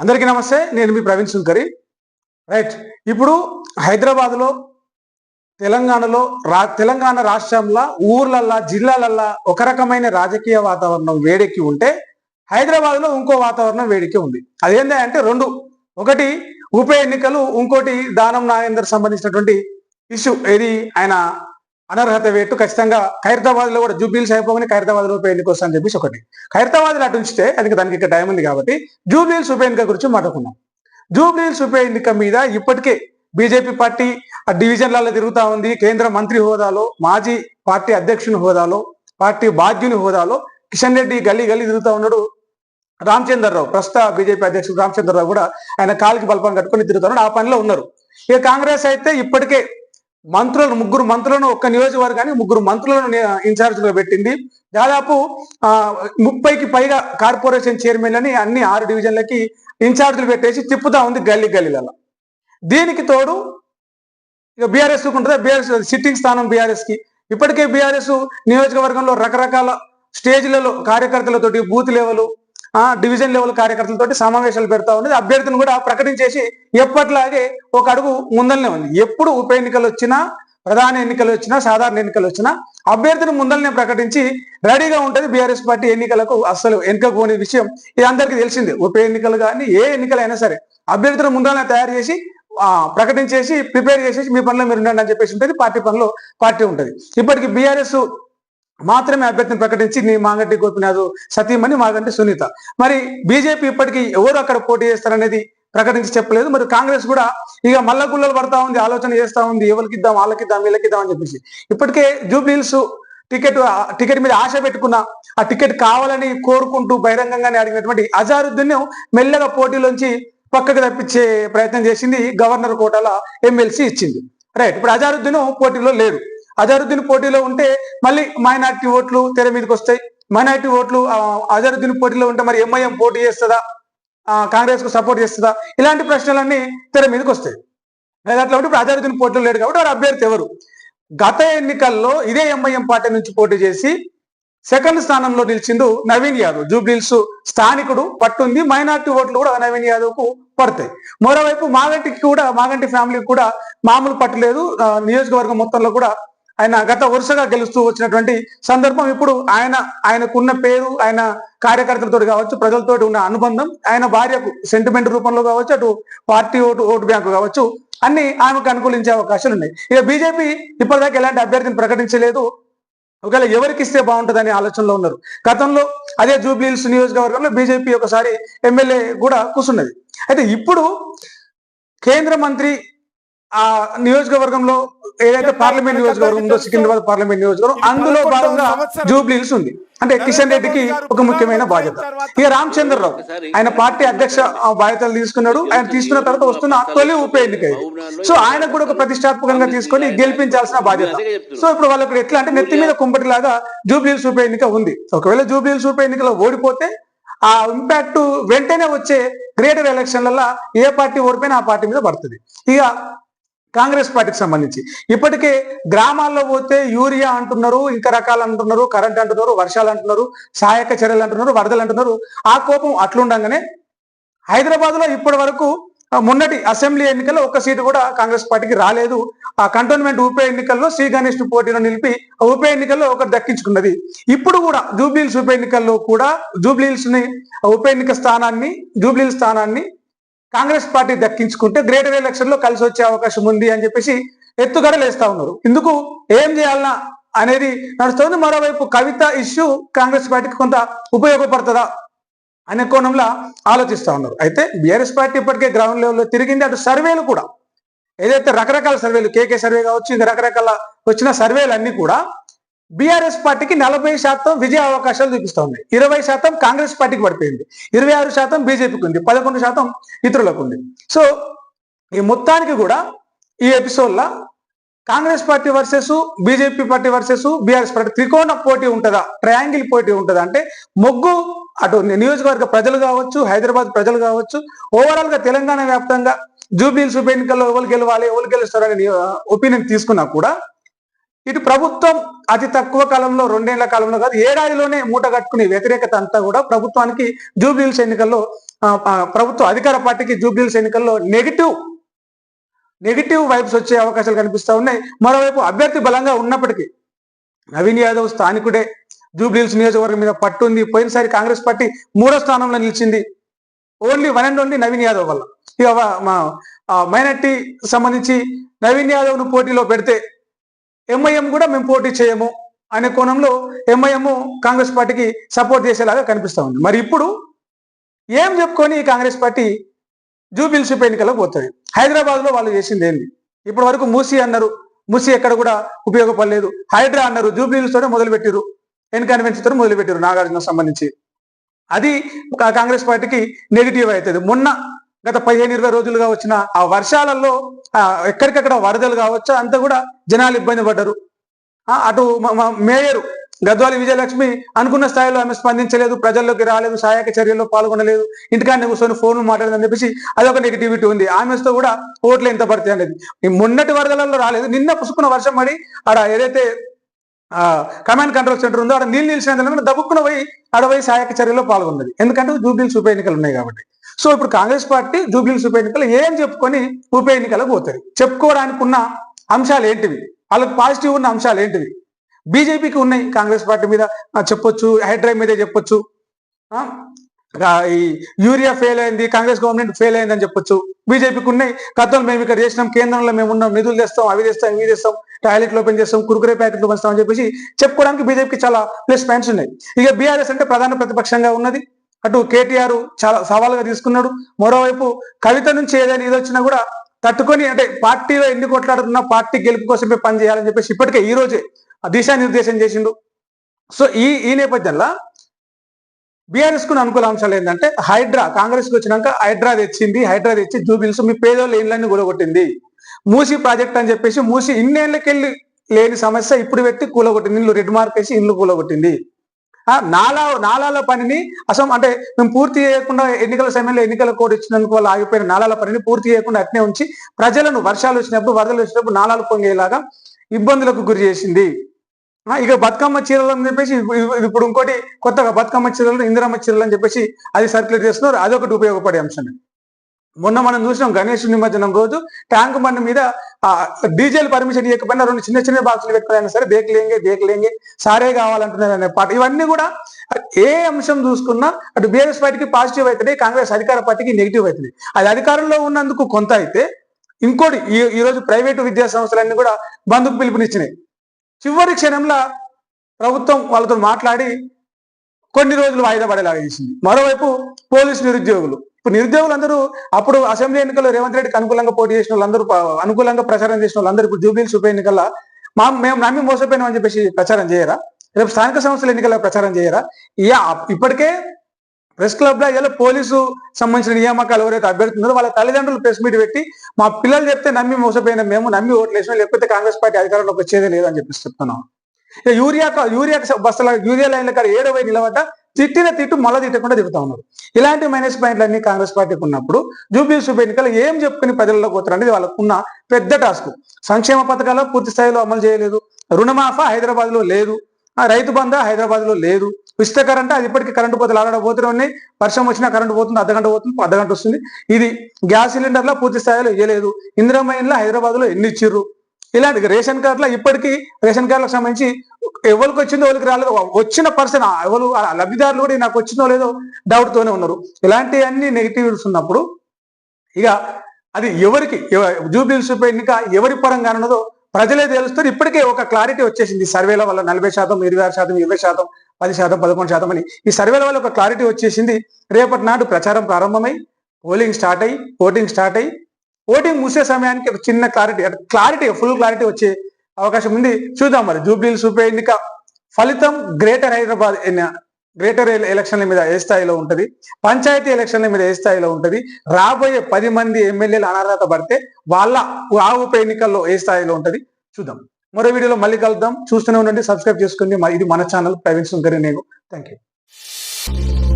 అందరికీ నమస్తే నేను మీ ప్రవీణ్ సుంకరి. రైట్ ఇప్పుడు హైదరాబాద్లో తెలంగాణలో రా తెలంగాణ రాష్ట్రంలో ఊర్లల్లా జిల్లాలల్లా ఒక రకమైన రాజకీయ వాతావరణం వేడెక్కి ఉంటే హైదరాబాద్లో ఇంకో వాతావరణం వేడెక్కి ఉంది. అదేంటి అంటే రెండు. ఒకటి ఉప ఎన్నికలు ఇంకోటి దానం నాగేందర్ సంబంధించినటువంటి ఇష్యూ. ఏది? ఆయన అనర్హత వేటు ఖచ్చితంగా ఖైరతాబాద్లో కూడా జూబ్లీస్ అయిపోగానే ఖైరతాబాద్లో ఉప ఎన్నిక వస్తా అని చెప్పేసి ఒకటి. ఖైరతాబాద్ అటు ఉంచితే అది దానికి ఇక్కడ టైం ఉంది కాబట్టి జూబ్లీస్ ఉప ఎన్నిక గురించి మాట్లాడుకున్నాం జూబ్లీస్ ఉప ఎన్నిక మీద ఇప్పటికే బీజేపీ పార్టీ ఆ డివిజన్లలో తిరుగుతా ఉంది. కేంద్ర మంత్రి హోదాలో మాజీ పార్టీ అధ్యక్షుని హోదాలో పార్టీ బాధ్యుని హోదాలో కిషన్ రెడ్డి గల్లీ గల్లీ తిరుగుతా ఉన్నాడు. రామచంద్రరావు ప్రస్తుత బీజేపీ అధ్యక్షుడు రామచంద్రరావు కూడా ఆయన కాలికి బల్పం కట్టుకొని తిరుగుతున్నాడు ఆ పనిలో ఉన్నారు. ఇక కాంగ్రెస్ అయితే ఇప్పటికే మంత్రులను ముగ్గురు మంత్రులను ఒక్క నియోజకవర్గానికి ముగ్గురు మంత్రులను ఇన్ఛార్జ్గా పెట్టింది. దాదాపు ఆ ముప్పైకి పైగా కార్పొరేషన్ చైర్మన్లని అన్ని ఆరు డివిజన్లకి ఇన్ఛార్జీలు పెట్టేసి తిప్పుతా ఉంది గల్లీ గల్లీలలో. దీనికి తోడు ఇక బీఆర్ఎస్ ఉంటుంది? బీఆర్ఎస్ సిట్టింగ్ స్థానం బీఆర్ఎస్కి ఇప్పటికే బీఆర్ఎస్ నియోజకవర్గంలో రకరకాల స్టేజ్లలో కార్యకర్తలతోటి బూత్ లెవెల్ డివిజన్ లెవెల్ కార్యకర్తలతో సమావేశాలు పెడతా ఉన్నది అభ్యర్థిని కూడా ప్రకటించేసి ఎప్పట్లాగే ఒక అడుగు ముందలనే ఉంది. ఎప్పుడు ఉప ఎన్నికలు వచ్చినా ప్రధాన ఎన్నికలు వచ్చినా సాధారణ ఎన్నికలు వచ్చినా అభ్యర్థిని ముందలనే ప్రకటించి రెడీగా ఉంటుంది బీఆర్ఎస్ పార్టీ ఎన్నికలకు అస్సలు వెనుకపోని విషయం. ఇది అందరికీ తెలిసింది. ఉప ఎన్నికలు కానీ ఏ ఎన్నికలైనా సరే అభ్యర్థులను ముందలనే తయారు చేసి ఆ ప్రకటించేసి ప్రిపేర్ చేసేసి మీ పనిలో మీరు ఉండండి అని చెప్పేసి ఉంటుంది. పార్టీ పనిలో పార్టీ ఉంటుంది. ఇప్పటికి బీఆర్ఎస్ మాత్రమే అభ్యర్థిని ప్రకటించి నీ మాగంటి గోపినాథ్ సతీమణి మాగంటి సునీత. మరి బీజేపీ ఇప్పటికీ ఎవరు అక్కడ పోటీ చేస్తారనేది ప్రకటించి చెప్పలేదు. మరి కాంగ్రెస్ కూడా ఇక మల్ల గుల్లలు పడతా ఉంది ఆలోచన చేస్తా ఉంది. ఎవరికి ఇద్దాం వాళ్ళకి ఇద్దాం అని చెప్పేసి. ఇప్పటికే జూబ్లీల్స్ టికెట్ టికెట్ మీద ఆశ పెట్టుకున్న ఆ టికెట్ కావాలని కోరుకుంటూ బహిరంగంగానే అడిగినటువంటి అజారుద్దీన్ మెల్లగా పోటీలోంచి పక్కకు తప్పించే ప్రయత్నం చేసింది గవర్నర్ కోటాల ఎమ్మెల్సీ ఇచ్చింది. రైట్ ఇప్పుడు అజారుద్దీన్ పోటీలో లేడు అజరుద్దీన్ పోటీలో ఉంటే మళ్ళీ మైనార్టీ ఓట్లు తెర మీదకి వస్తాయి. మైనార్టీ ఓట్లు అజరుద్దీన్ పోటీలో ఉంటే మరి ఎంఐఎం పోటీ చేస్తుందా? కాంగ్రెస్కు సపోర్ట్ చేస్తుందా? ఇలాంటి ప్రశ్నలన్నీ తెర మీదకి వస్తాయి. అట్లా ఉంటే ఇప్పుడు అజరుద్దీన్ పోటీలో లేడు కాబట్టి వారు అభ్యర్థి ఎవరు? గత ఎన్నికల్లో ఇదే ఎంఐఎం పార్టీ నుంచి పోటీ చేసి సెకండ్ స్థానంలో నిలిచిండు నవీన్ యాదవ్. జూబ్లీల్స్ స్థానికుడు పట్టుంది. మైనార్టీ ఓట్లు కూడా నవీన్ యాదవ్కు పడతాయి. మరోవైపు మాగంటికి కూడా మాగంటి ఫ్యామిలీకి కూడా మామూలు పట్టలేదు. నియోజకవర్గం మొత్తంలో కూడా ఆయన గత వరుసగా గెలుస్తూ వచ్చినటువంటి సందర్భం ఇప్పుడు ఆయన ఆయనకున్న పేరు ఆయన కార్యకర్తలతో కావచ్చు ప్రజలతోటి ఉన్న అనుబంధం ఆయన భార్యకు సెంటిమెంట్ రూపంలో కావచ్చు అటు పార్టీ ఓటు ఓటు బ్యాంకు కావచ్చు అన్ని ఆమెకు అనుకూలించే అవకాశాలు ఉన్నాయి. ఇక బీజేపీ ఇప్పటిదాకా ఎలాంటి అభ్యర్థిని ప్రకటించలేదు. ఒకవేళ ఎవరికి ఇస్తే బాగుంటుందనే ఆలోచనలో ఉన్నారు. గతంలో అదే జూబ్లీహిల్స్ నియోజకవర్గంలో బీజేపీ ఒకసారి ఎమ్మెల్యే కూడా కూర్చున్నది. అయితే ఇప్పుడు కేంద్ర మంత్రి ఆ నియోజకవర్గంలో ఏదైతే పార్లమెంట్ నియోజకవర్గం ఉందో సికింద్రాబాద్ పార్లమెంట్ నియోజకవర్గం అందులో భాగంగా జూబ్లీహిల్స్ ఉంది. అంటే కిషన్ రెడ్డికి ఒక ముఖ్యమైన బాధ్యత. ఇక రామచంద్రరావు ఆయన పార్టీ అధ్యక్ష ఆ, బాధ్యతలు తీసుకున్నాడు. ఆయన తీసుకున్న తర్వాత వస్తున్న తొలి ఉప ఎన్నిక సో ఆయనకు కూడా ఒక ప్రతిష్టాత్మకంగా తీసుకొని గెలిపించాల్సిన బాధ్యత. సో ఇప్పుడు వాళ్ళకి ఎట్లా అంటే నెత్తి మీద కుంపటిలాగా జూబ్లీహిల్స్ ఉప ఎన్నిక ఉంది. ఒకవేళ జూబ్లీహిల్స్ ఉప ఎన్నికలో ఓడిపోతే ఆ ఇంపాక్ట్ వెంటనే వచ్చే గ్రేటర్ ఎలక్షన్లలో ఏ పార్టీ ఓడిపోయినా ఆ పార్టీ మీద పడుతుంది. ఇక కాంగ్రెస్ పార్టీకి సంబంధించి. ఇప్పటికే గ్రామాల్లో పోతే యూరియా అంటున్నారు ఇంకా రకాలు అంటున్నారు కరెంట్ అంటున్నారు వర్షాలు అంటున్నారు సహాయక చర్యలు అంటున్నారు వరదలు అంటున్నారు. ఆ కోపం అట్లుండగానే హైదరాబాద్లో ఇప్పటి వరకు మొన్నటి అసెంబ్లీ ఎన్నికల్లో ఒక్క సీటు కూడా కాంగ్రెస్ పార్టీకి రాలేదు. ఆ కంటోన్మెంట్ ఉప ఎన్నికల్లో శ్రీ గణేష్ పోటీలో నిలిపి ఉప ఎన్నికల్లో ఒకటి దక్కించుకున్నది. ఇప్పుడు కూడా జూబ్లీహిల్స్ ఉప ఎన్నికల్లో కూడా జూబ్లీహిల్స్ని ఉప ఎన్నిక స్థానాన్ని జూబ్లీహిల్స్ స్థానాన్ని కాంగ్రెస్ పార్టీ దక్కించుకుంటే గ్రేటర్ ఎలక్షన్లో కలిసి వచ్చే అవకాశం ఉంది అని చెప్పేసి ఎత్తుగడలు వేస్తా ఉన్నారు. ఇందుకు ఏం చేయాలన్నా అనేది నడుస్తుంది. మరోవైపు కవిత ఇష్యూ కాంగ్రెస్ పార్టీకి కొంత ఉపయోగపడుతుందా అనే కోణంలో ఆలోచిస్తా ఉన్నారు. అయితే బీఆర్ఎస్ పార్టీ ఇప్పటికే గ్రౌండ్ లెవెల్లో తిరిగింది. అటు సర్వేలు కూడా ఏదైతే రకరకాల సర్వేలు కేకే సర్వే కావచ్చు ఇంకా రకరకాల వచ్చిన సర్వేలు అన్ని కూడా బీఆర్ఎస్ పార్టీకి నలభై శాతం విజయ అవకాశాలు చూపిస్తోంది. ఇరవై శాతం కాంగ్రెస్ పార్టీకి పడిపోయింది. ఇరవై ఆరు శాతం బీజేపీకి ఉంది. పదకొండు శాతం ఇతరులకు ఉంది. సో ఈ మొత్తానికి కూడా ఈ ఎపిసోడ్లో Congress party versus BJP party versus BRS party త్రికోణ పోటీ ఉంటుందా? ట్రయాంగిల్ పోటీ ఉంటుందా? అంటే మొగ్గు అటు నియోజకవర్గ ప్రజలు కావచ్చు హైదరాబాద్ ప్రజలు కావచ్చు ఓవరాల్గా తెలంగాణ వ్యాప్తంగా జూబ్లీస్ ఉప ఎన్నికల్లో ఎవరు గెలవాలి ఎవరు గెలుస్తారని ఒపీనియన్ తీసుకున్నా కూడా ఇటు ప్రభుత్వం అతి తక్కువ కాలంలో రెండేళ్ళ కాలంలో కాదు ఏడాదిలోనే మూట కట్టుకునే వ్యతిరేకత అంతా కూడా ప్రభుత్వానికి జూబ్లీల్స్ ఎన్నికల్లో ప్రభుత్వ అధికార పార్టీకి జూబ్లీల్స్ ఎన్నికల్లో నెగిటివ్ నెగిటివ్ వైబ్స్ వచ్చే అవకాశాలు కనిపిస్తా ఉన్నాయి. మరోవైపు అభ్యర్థి బలంగా ఉన్నప్పటికీ నవీన్ యాదవ్ స్థానికుడే జూబ్లీల్స్ నియోజకవర్గం మీద పట్టుంది. పోయినసారి కాంగ్రెస్ పార్టీ మూడో స్థానంలో నిలిచింది. Only one and only Naveen Yadav వల్ల. ఇక మా మైనార్టీ సంబంధించి నవీన్ యాదవ్ను పోటీలో పెడితే ఎంఐఎం కూడా మేము పోటీ చేయము అనే కోణంలో ఎంఐఎం కాంగ్రెస్ పార్టీకి సపోర్ట్ చేసేలాగా కనిపిస్తూ ఉంది. మరి ఇప్పుడు ఏం చెప్పుకొని కాంగ్రెస్ పార్టీ జూబిల్స్ ఉప ఎన్నికలకు పోతుంది? హైదరాబాద్లో వాళ్ళు చేసింది ఏంది? ఇప్పటి వరకు మూసీ అన్నారు. మూసీ ఎక్కడ కూడా ఉపయోగపడలేదు. హైడ్రా అన్నారు. జూబ్లీల్స్ తోనే మొదలు పెట్టిరు తో మొదలు నాగార్జున సంబంధించి. అది కాంగ్రెస్ పార్టీకి నెగిటివ్ అవుతుంది. మొన్న గత పదిహేను ఇరవై రోజులుగా వచ్చిన ఆ వర్షాలలో ఎక్కడికక్కడ వరదలు కావచ్చు? అంతా కూడా జనాలు ఇబ్బంది పడ్డారు. ఆ, అటు మేయర్ గద్వాలి విజయలక్ష్మి అనుకున్న స్థాయిలో ఆమె స్పందించలేదు ప్రజల్లోకి రాలేదు సహాయక చర్యల్లో పాల్గొనలేదు ఇంటికాడ కూర్చొని ఫోన్ మాట్లాడదని చెప్పేసి అదొక నెగిటివిటీ ఉంది. ఆమెతో కూడా ఓట్లు ఎంత పడతాయి అనేది. మొన్నటి వరదలలో రాలేదు. నిన్న పుసుకున్న వర్షం పడి ఆడ ఏదైతే ఆ కమాండ్ కంట్రోల్ సెంటర్ ఉందో ఆడ నీళ్ళు నిలిచినందుకు దబ్బుకున్న పోయి ఆడ సహాయక చర్యలో పాల్గొన్నది. ఎందుకంటే జూబ్లీల్స్ ఉప ఎన్నికలు ఉన్నాయి కాబట్టి. సో ఇప్పుడు కాంగ్రెస్ పార్టీ జూబ్లీల్స్ ఉప ఎన్నికలు ఏం చెప్పుకొని ఉప ఎన్నికలకు పోతారు చెప్పుకోవడానికి ఉన్న అంశాలు ఏంటివి? వాళ్ళకి పాజిటివ్ ఉన్న అంశాలు ఏంటివి? బీజేపీకి ఉన్నాయి కాంగ్రెస్ పార్టీ మీద ఆ, చెప్పొచ్చు హైడ్రైవ్ మీదే చెప్పొచ్చు. ఈ యూరియా ఫెయిల్ అయింది కాంగ్రెస్ గవర్నమెంట్ ఫెయిల్ అయిందని చెప్పొచ్చు. బీజేపీకి ఉన్నాయి. కథలు మేము ఇక్కడ చేసినాం కేంద్రంలో మేము ఉన్నాం నిధులు తెస్తాం అవి తెస్తాం ఇవి తెస్తాం టాయిలెట్లు ఓపెన్ చేస్తాం కురుకురే ప్యాకెట్లు పంచుతాం అని చెప్పేసి చెప్పుకోవడానికి బీజేపీకి చాలా ప్లస్ పాయింట్స్ ఉన్నాయి. ఇక బీఆర్ఎస్ అంటే ప్రధాన ప్రతిపక్షంగా ఉన్నది. అటు కేటీఆర్ చాలా సవాలుగా తీసుకున్నాడు. మరోవైపు కవిత నుంచి ఏదైనా ఇది వచ్చినా కూడా తట్టుకొని అంటే పార్టీలో ఎన్ని కొట్లాడుతున్నా పార్టీ గెలుపు కోసమే పని చేయాలని చెప్పేసి ఇప్పటికే ఈ రోజే దిశానిర్దేశం చేసిండు. సో ఈ ఈ నేపథ్యంలో బీఆర్ఎస్కు అనుకూల అంశాలు ఏంటంటే హైడ్రా కాంగ్రెస్కి వచ్చినాక హైడ్రా తెచ్చింది హైడ్రా తెచ్చి జూబిల్స్ మీ పేదోళ్ళ ఇండ్లన్నీ కూలగొట్టింది. మూసి ప్రాజెక్ట్ అని చెప్పేసి మూసి ఇన్నేళ్ళకెళ్ళి లేని సమస్య ఇప్పుడు పెట్టి కూలగొట్టింది. ఇల్లు రెడ్ మార్క్ వేసి ఇల్లు కూలగొట్టింది. నాలా నాలాల పనిని అసలు అంటే మేము పూర్తి చేయకుండా ఎన్నికల సమయంలో ఎన్నికల కోడ్ ఇచ్చినందుకు వాళ్ళు ఆగిపోయిన నాలాల పనిని పూర్తి చేయకుండా అట్నే ఉంచి ప్రజలను వర్షాలు వచ్చినప్పుడు వరదలు వచ్చినప్పుడు నాలాలు పొంగేలాగా ఇబ్బందులకు గురి చేసింది. ఇక బతుకమ్మ చీరలు అని చెప్పేసి ఇప్పుడు ఇంకోటి కొత్తగా బతుకమ్మ చీరలు ఇందిరమ్మ చీరలు అని చెప్పేసి అది సర్క్యులేట్ చేస్తున్నారు. అదొకటి ఉపయోగపడే అంశం మొన్న మనం చూసినాం గణేష్ నిమజ్జనం రోజు ట్యాంక్ బండి మీద ఆ డీజిల్ పర్మిషన్ ఇవ్వకపోయినా రెండు చిన్న చిన్న బాక్సులు పెట్టుకున్నా సరే దేకలేంగే దేకలేంగే సారే కావాలంటున్నారు అనే పాట. ఇవన్నీ కూడా ఏ అంశం చూసుకున్నా అటు బీఆర్ఎస్ పార్టీకి పాజిటివ్ అవుతుంది కాంగ్రెస్ అధికార పార్టీకి నెగిటివ్ అవుతుంది అది అధికారంలో ఉన్నందుకు కొంత అయితే ఇంకోటి ఈ ఈరోజు ప్రైవేటు విద్యా సంస్థలన్నీ కూడా బంధుకు పిలుపునిచ్చినాయి. చివరి క్షణంలో ప్రభుత్వం వాళ్ళతో మాట్లాడి కొన్ని రోజులు వాయిదా పడేలాగా చేసింది. మరోవైపు పోలీసు నిరుద్యోగులు. ఇప్పుడు నిరుద్యోగులందరూ అప్పుడు అసెంబ్లీ ఎన్నికల్లో రేవంత్ రెడ్డికి అనుకూలంగా పోటీ చేసిన వాళ్ళందరూ అనుకూలంగా ప్రచారం చేసిన వాళ్ళందరూ ఇప్పుడు జూబ్లీస్ ఉప ఎన్నికల్లో మా మేము నమ్మి మోసపోయినాం అని చెప్పేసి ప్రచారం చేయరా? రేపు స్థానిక సంస్థల ఎన్నికల్లో ప్రచారం చేయరా? ఇప్పటికే ప్రెస్ క్లబ్లో ఇలా పోలీసు సంబంధించిన నియామకాలు ఎవరైతే అభ్యర్థి వాళ్ళ తల్లిదండ్రులు ప్రెస్ మీట్ పెట్టి మా పిల్లలు చెప్తే నమ్మి మోసపోయిన మేము నమ్మి ఓట్లు వేసినా లేకపోతే కాంగ్రెస్ పార్టీ అధికారంలోకి వచ్చేదే లేదని చెప్పేసి చెప్తున్నాం. యూరియా యూరియా బస్సుల యూరియా లైన్ల కాడ ఏడవై పోయి నిలబడ్డ తిట్టిన తిట్టు మళ్ళీ తిట్టకుండా తిరుగుతా ఉన్నారు. ఇలాంటి మైనస్ పాయింట్లన్నీ కాంగ్రెస్ పార్టీకి ఉన్నప్పుడు జూబ్లీ ఉప ఎన్నికలు ఏం చెప్పుకుని ప్రజల్లో పోతారు వాళ్ళకున్న వాళ్ళకు ఉన్న పెద్ద టాస్క్. సంక్షేమ పథకాలు పూర్తి స్థాయిలో అమలు చేయలేదు. రుణమాఫా హైదరాబాద్లో లేదు. ఆ రైతు బంధ హైదరాబాద్లో లేదు. ఉచిత కరెంట్ అది ఇప్పటికీ కరెంటు పోతే ఆడ పోతూనే ఉన్నాయి. వర్షం వచ్చినా కరెంటు పోతుంది అర్ధగంట పోతుంది అర్ధగంట వస్తుంది. ఇది గ్యాస్ సిలిండర్లో పూర్తి స్థాయిలో ఇవ్వలేదు ఇందిరామైన్లో హైదరాబాద్లో ఎన్ని ఇచ్చిర్రు? ఇలాంటి రేషన్ కార్డులో ఇప్పటికీ రేషన్ కార్డులకు సంబంధించి ఎవరికి వచ్చిందో ఎవరికి రాలేదో వచ్చిన పర్సన్ ఎవరు ఆ లబ్ధిదారులు కూడా నాకు వచ్చిందో లేదో డౌట్తోనే ఉన్నారు. ఇలాంటి అన్ని నెగిటివ్స్ ఉన్నప్పుడు ఇక అది ఎవరికి జూబ్లీస్ ఉప ఎన్నిక ఎవరి పరంగా ఉన్నదో ప్రజలే తెలుస్తారు. ఇప్పటికే ఒక క్లారిటీ వచ్చేసింది. సర్వేల వల్ల నలభై శాతం ఇరవై ఆరు శాతం ఇరవై శాతం పది శాతం పదకొండు శాతం అని. ఈ సర్వేల వల్ల ఒక క్లారిటీ వచ్చేసింది. రేపటి నాడు ప్రచారం ప్రారంభమై పోలింగ్ స్టార్ట్ అయ్యి ఓటింగ్ స్టార్ట్ అయ్యి ఓటింగ్ మూసే సమయానికి చిన్న క్లారిటీ క్లారిటీ ఫుల్ క్లారిటీ వచ్చే అవకాశం ఉంది. చూద్దాం మరి. జూబ్లీలు ఉప ఎన్నిక ఫలితం గ్రేటర్ హైదరాబాద్ గ్రేటర్ ఎలక్షన్ల మీద ఏ స్థాయిలో ఉంటుంది? పంచాయతీ ఎలక్షన్ల మీద ఏ స్థాయిలో ఉంటుంది? రాబోయే పది మంది ఎమ్మెల్యేలు అనర్హత పడితే వాళ్ళ ఆ ఉప ఎన్నికల్లో ఏ స్థాయిలో ఉంటుంది? చూద్దాం. మరో వీడియోలో మళ్ళీ కలుద్దాం. చూస్తూనే ఉండండి. సబ్స్క్రైబ్ చేసుకోండి. ఇది మన ఛానల్. ప్రవీణ్ సుంకరి నేను. Thank you